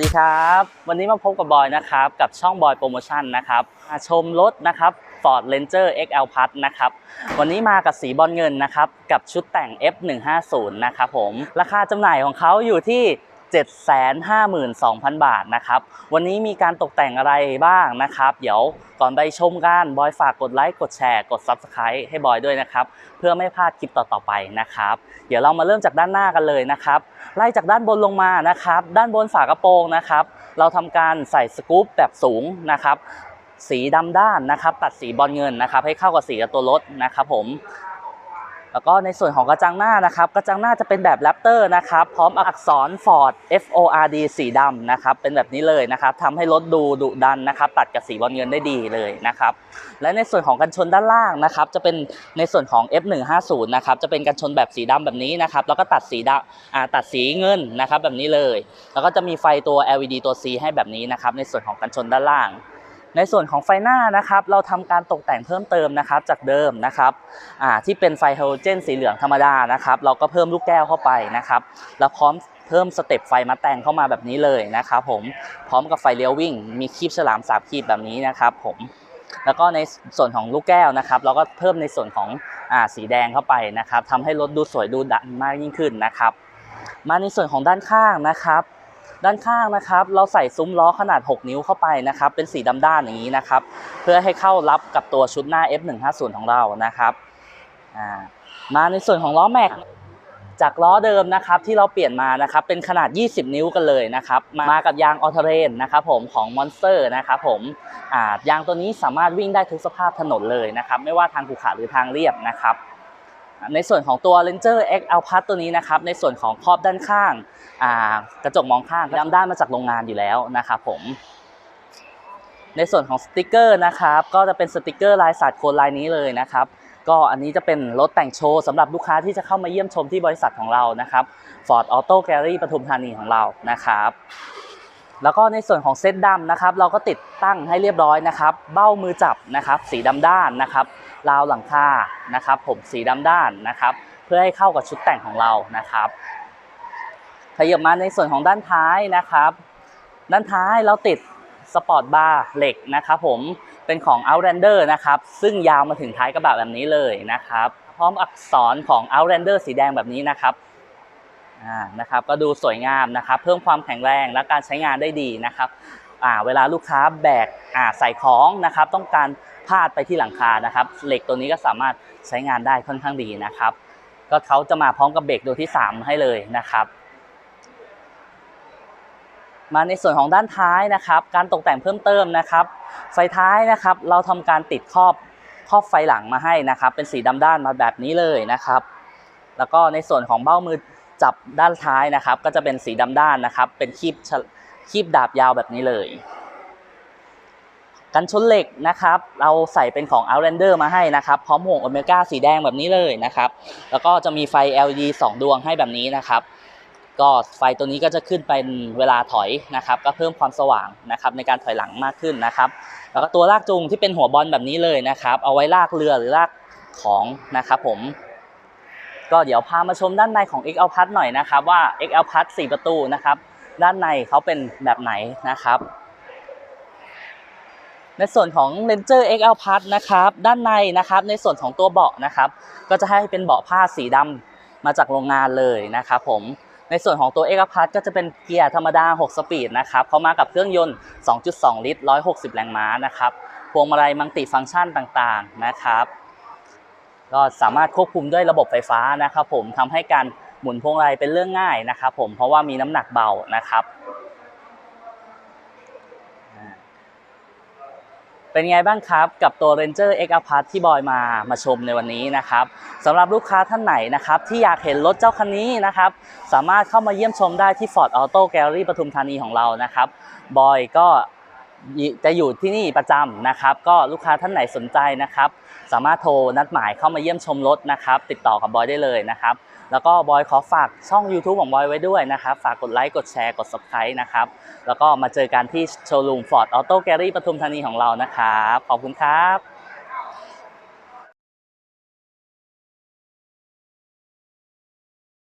สวัสดีครับ วันนี้มาพบกับบอยนะครับ กับช่องบอยโปรโมชั่นนะครับมาชมรถนะครับ Ford Ranger XL Plus นะครับ วันนี้มากับสีบอลเงินนะครับ กับชุดแต่ง F150 นะครับผม ราคาจำหน่ายของเขาอยู่ที่ 752,000 บาทนะครับ วันนี้มีการตกแต่งอะไรบ้างนะครับ เดี๋ยวก่อนไปชมกันบอยฝากกดไลค์ กดแชร์ กด Subscribe ให้บอยด้วยนะครับ เพื่อไม่พลาดคลิปต่อๆไปนะครับ เดี๋ยวเรามาเริ่มจากด้านหน้ากันเลยนะครับ ไล่จากด้านบนลงมานะครับ ด้านบนฝากระโปรงนะครับ เราทำการใส่สกู๊ปแบบสูงนะครับสีดำด้านนะครับ ตัดสีบอลเงินนะครับ ให้เข้ากับสีตัวรถนะครับ ผม แล้วก็ในส่วนของกระจังหน้านะครับ กระจังหน้าจะเป็นแบบแรปเตอร์นะครับ พร้อมอักษร Ford F O R D สีดำนะครับ เป็นแบบนี้เลยนะครับทำให้รถดูดุดันนะครับ ตัดกับสีบอลเงินได้ดีเลยนะครับ และในส่วนของกันชนด้านล่างนะครับ จะเป็นในส่วนของ F150 นะครับ จะเป็นกันชนแบบสีดำแบบนี้นะครับ แล้วก็ตัดสีดำตัดสีเงินนะครับแบบนี้เลย แล้วก็จะมีไฟตัว LED ตัว C ให้แบบนี้นะครับ ในส่วนของกันชนด้านล่าง ในส่วนของไฟหน้านะครับเราทำการตกแต่งเพิ่มเติมนะครับจากเดิมนะครับที่เป็นไฟไฮโดรเจนสีเหลืองธรรมดานะครับเราก็เพิ่มลูกแก้วเข้าไปนะครับแล้วพร้อมเพิ่มสเต็ปไฟมาแต่งเข้ามาแบบนี้เลยนะครับผมพร้อมกับไฟเลี้ยววิ่ง มีคีบฉลามสามคีบแบบนี้นะครับผมแล้วก็ในส่วนของลูกแก้วนะครับ เราก็เพิ่มในส่วนของอสีแดงเข้าไปนะครับทำให้รถดูสวยดูดันมากยิ่งขึ้นนะครับ มาในส่วนของด้านข้างนะครับ ด้านข้างนะครับ เราใส่ซุ้มล้อขนาด 6 นิ้วเข้าไปนะครับ เป็นสีดำด้านอย่างนี้นะครับ เพื่อให้เข้ารับกับตัวชุดหน้า F150 ของเรานะครับมาในส่วนของล้อแม็กจากล้อเดิมนะครับที่เราเปลี่ยนมานะครับเป็นขนาด 20 นิ้วกันเลยนะครับมากับยางออเทเรนนะครับผมของ Monster นะครับผมยางตัวนี้สามารถวิ่งได้ทุกสภาพถนนเลยนะครับไม่ว่าทางภูเขาหรือทางเรียบนะครับ ในส่วนของตัว Ranger XL Plus ตัวนี้นะครับ ในส่วนของครอบด้านข้างกระจกมองข้างดำด้านมาจากโรงงานอยู่แล้วนะครับผมในส่วนของสติกเกอร์นะครับก็จะเป็นสติกเกอร์ลายสัตว์โคนลายนี้เลยนะครับ ก็อันนี้จะเป็นรถแต่งโชว์สำหรับลูกค้าที่จะเข้ามาเยี่ยมชมที่บริษัทของเรานะครับ Ford Auto Gallery ปทุมธานีของเรานะครับ แล้วก็ในส่วนของเซตดำนะครับ เราก็ติดตั้งให้เรียบร้อยนะครับ เบ้ามือจับนะครับ สีดำด้านนะครับราวหลังคานะครับ ผมสีดำด้านนะครับ เพื่อให้เข้ากับชุดแต่งของเรานะครับขยับมาในส่วนของด้านท้ายนะครับ ด้านท้ายเราติดสปอร์ตบาร์เหล็กนะครับ ผมเป็นของ Outlander นะครับ ซึ่งยาวมาถึงท้ายกระบะแบบนี้เลยนะครับ พร้อมอักษรของ Outlander สีแดงแบบนี้นะครับ นะครับก็ดูสวยงามนะครับ เพิ่มความแข็งแรงและการใช้งานได้ดีนะครับเวลาลูกค้าแบกใส่ของนะครับ ต้องการพาดไปที่หลังคานะครับ เหล็กตัวนี้ก็สามารถใช้งานได้ค่อนข้างดีนะครับ ก็เขาจะมาพร้อมกับเบรกตัวที่ 3 ให้เลยนะครับ มาในส่วนของด้านท้ายนะครับ การตกแต่งเพิ่มเติมนะครับ ไฟท้ายนะครับ เราทำการติดครอบครอบไฟหลังมาให้นะครับ เป็นสีดำด้านมาแบบนี้เลยนะครับ แล้วก็ในส่วนของเบ้ามือ จับด้านท้ายนะครับ ก็จะเป็นสีดำด้านนะครับ เป็นคีบคีบดาบยาวแบบนี้เลย กันชนเหล็กนะครับ เราใส่เป็นของ Outlander มาให้นะครับ พร้อมห่วงโอเมก้าสีแดงแบบนี้เลยนะครับ แล้วก็จะมีไฟ LED 2 ดวงให้แบบนี้นะครับ ก็ไฟตัวนี้ก็จะขึ้นเป็นเวลาถอยนะครับ ก็เพิ่มความสว่างนะครับในการถอยหลังมากขึ้นนะครับ แล้วก็ตัวลากจูงที่เป็นหัวบอลแบบนี้เลยนะครับ เอาไว้ลากเรือหรือลากของนะครับผม ก็เดี๋ยวพามาชมด้านในของ XL Plus หน่อยนะครับว่า XL Plus 4 ประตูนะครับ ด้านในเขาเป็นแบบไหนนะครับ ในส่วนของ Ranger XL Plus นะครับด้านในนะครับในส่วนของตัวเบาะนะครับ ก็จะให้เป็นเบาะผ้าสีดำมาจากโรงงานเลยนะครับผมในส่วนของตัว x อ p a s ก็จะเป็นเกียร์ธรรมดา 6 สปีดนะครับเขามากับเครื่องยนต์ 2.2 ลิตร 160 แรงม้านะครับพวงมาลัยมัลติฟังก์ชันต่างๆนะครับ ก็สามารถควบคุมด้วยระบบไฟฟ้านะครับผมทำให้การหมุนพวงมาลัยเป็นเรื่องง่ายนะครับผมเพราะว่ามีน้ำหนักเบานะครับ เป็นไงบ้างครับกับตัว Ranger X a p a r t ที่บอยมามาชมในวันนี้นะครับสำหรับลูกค้าท่านไหนนะครับที่อยากเห็นรถเจ้าคันนี้นะครับสามารถเข้ามาเยี่ยมชมได้ที่ Ford Auto Gallery ปทุมธานีของเรานะครับบอยก็จะอยู่ที่นี่ประจำนะครับ ก็ลูกค้าท่านไหนสนใจนะครับ สามารถโทรนัดหมายเข้ามาเยี่ยมชมรถนะครับ ติดต่อกับบอยได้เลยนะครับ แล้วก็บอยขอฝากช่อง YouTube ของบอยไว้ด้วยนะครับ ฝากกดไลค์ กดแชร์ กด Subscribe นะครับ แล้วก็มาเจอกันที่โชว์รูม Ford Auto Gallery ปทุมธานีของเรานะครับ ขอบคุณครับ